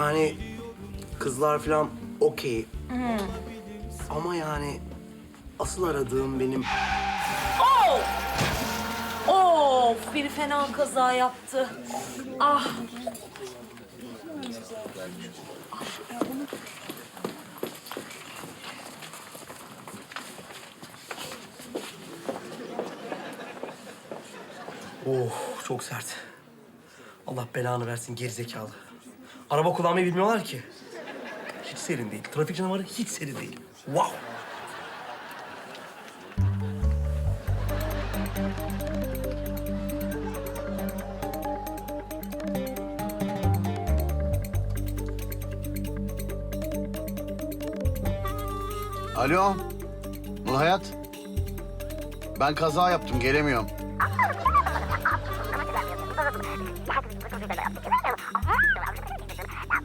Yani kızlar falan okey. Ama yani asıl aradığım benim Of biri fena kaza yaptı. Ah Oh çok sert. Allah belanı versin gerizekalı. Araba kullanmayı bilmiyorlar ki. Hiç serin değil. Trafik canavarı hiç seri değil. Wow. Alo, Nur Ben kaza yaptım, gelemiyorum.